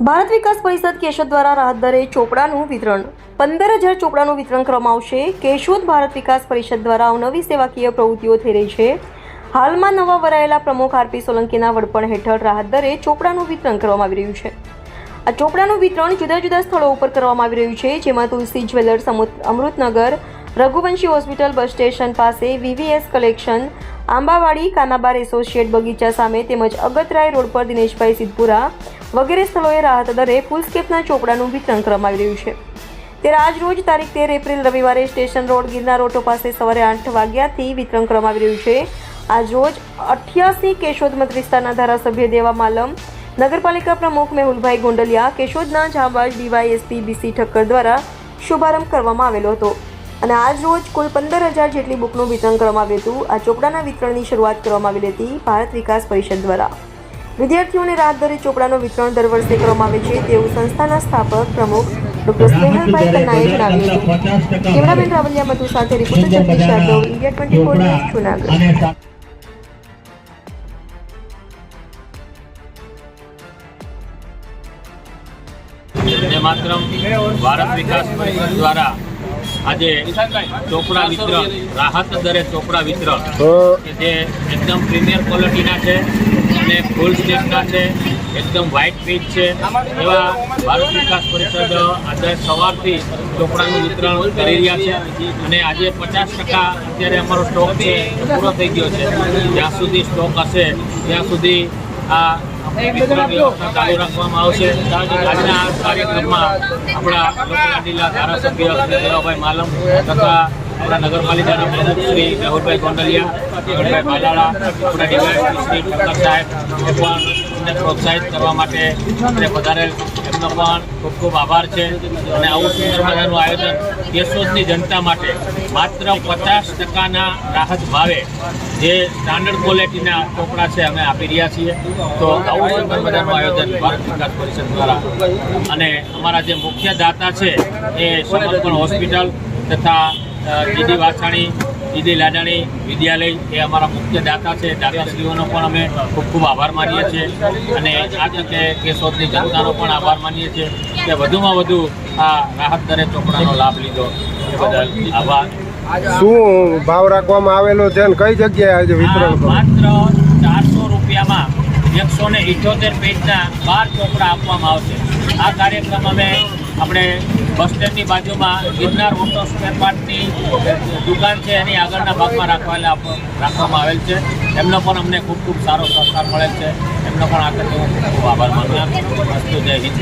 ભારત વિકાસ પરિષદ કેશોદ દ્વારા રાહત દરે ચોપડાનું વિતરણ. પંદર હજાર ચોપડાનું વિતરણ કરવામાં આવશે. કેશોદ ભારત વિકાસ પરિષદ દ્વારા અવનવી સેવાકીય પ્રવૃત્તિઓ થઈ રહી છે. હાલમાં નવા વરાયેલા પ્રમુખ આરપી સોલંકીના વડપણ હેઠળ રાહત દરે ચોપડાનું વિતરણ કરવામાં આવી રહ્યું છે. આ ચોપડાનું વિતરણ જુદા જુદા સ્થળો ઉપર કરવામાં આવી રહ્યું છે, જેમાં Tulsi jewellers Amrut- Amrutnagar, Raghuvanshi hospital bus station પાસે VVS collection, Ambawadi Kanabar associate બગીચા સામે તેમજ અગતરાય રોડ પર દિનેશભાઈ સિદ્ધપુરા વગેરે સ્થળોએ રાહત દરે ફૂલસ્કેપના ચોપડાનું વિતરણ કરવામાં આવી રહ્યું છે. ત્યારે આજ રોજ તારીખ તેર એપ્રિલ રવિવારે સ્ટેશન રોડ ગિરનાર ઓટો પાસે સવારે આઠ વાગ્યાથી વિતરણ કરવામાં આવી રહ્યું છે. આજ રોજ અઠ્યાસી કેશોદ મત ધારાસભ્ય દેવા માલમ, નગરપાલિકા પ્રમુખ મેહુલભાઈ ગોંડલિયા, કેશોદના જાંબાજ ડીવાયએસપી બીસી ઠક્કર દ્વારા શુભારંભ કરવામાં આવેલો હતો. અને આજ રોજ કુલ પંદર હજાર જેટલી બુકનું વિતરણ કરવામાં આવ્યું હતું. આ ચોપડાના વિતરણની શરૂઆત કરવામાં આવેલી હતી ભારત વિકાસ પરિષદ દ્વારા. વિદ્યાર્થીઓને રાહત ચોપડાનું વિતરણ દર વર્ષે કરવામાં આવે છે તેવું સંસ્થાના સ્થાપક પ્રમુખ ડોક્ટર સ્નેહલભાઈ કન્નાએ જણાવ્યું હતું. કેમેરામેન રાવલિયા મધુ સાથે reporter Jagdish Yadav India twenty four news Junagadh. જે માત્ર ભારત વિકાસ પરિષદ દ્વારા આજે ચોપડા વિતરણ રાહત દરે ચોપડા વિતરણ કે જે એકદમ પ્રીમિયર ક્વોલિટીના છે અને ફૂલ સ્ટેપના છે, એકદમ વ્હાઇટ પીચ છે. એવા ભારત વિકાસ પરિષદ, આજે સવારથી ચોપડાનું વિતરણ કરી રહ્યા છે અને આજે પચાસ ટકા અત્યારે અમારો સ્ટોક છે, પૂરો થઈ ગયો છે. જ્યાં સુધી સ્ટોક હશે, ત્યાં સુધી આ વિતરણ વ્યવસ્થા ચાલુ રાખવામાં આવશે. આજના કાર્યક્રમમાં આપણા લોકલા જિલ્લા ધારાસભ્ય શ્રી દેવાભાઈ માલમ તથા આપણા નગરપાલિકાના પ્રમુખ શ્રી મેહુલભાઈ ગોંડલિયા મેહુલભાઈ બાલાળા પણ પ્રોત્સાહિત કરવા માટે અમને પધારેલ. એમનો પણ ખૂબ ખૂબ આભાર છે. અને આવું સુંદર મજાનું આયોજન કેશોદની જનતા માટે માત્ર પચાસ ટકાના રાહત ભાવે જે સ્ટાન્ડર્ડ ક્વોલિટીના ટોપડા છે અમે આપી રહ્યા છીએ. તો આવું સુંદર મજાનું આયોજન ભારત વિકાસ પરિષદ દ્વારા અને અમારા જે મુખ્ય દાતા છે એ સમર્પણ હોસ્પિટલ તથા જીડી વાછાણી દીદી લાડાણી વિદ્યાલય એ અમારા મુખ્ય દાતા છે. દાતાશ્રીઓનો પણ અમે ખૂબ ખૂબ આભાર માનીએ છીએ. અને આ તકે કેશોદની જનતાનો પણ આભાર માનીએ છીએ કે વધુમાં વધુ આ રાહત દરે ચોપડાનો લાભ લીધો. એ બદલ આભાર. શું ભાવ રાખવામાં આવેલો છે અને કઈ જગ્યાએ આજે વિતરણ માત્ર ચારસો રૂપિયામાં એકસો ને ઇઠોતેર પેજના બાર ચોપડા આપવામાં આવશે. આ કાર્યક્રમ અમે આપણે બસ સ્ટેન્ડની બાજુમાં ગિરનાર ઓટો સ્પેર પાર્ટની દુકાન છે, એની આગળના ભાગમાં રાખવા રાખવામાં આવેલ છે. એમનો પણ અમને ખૂબ ખૂબ સારો સહકાર મળેલ છે. એમનો પણ આગળ ખૂબ આભાર માનવા વસ્તુ જય હિન્દ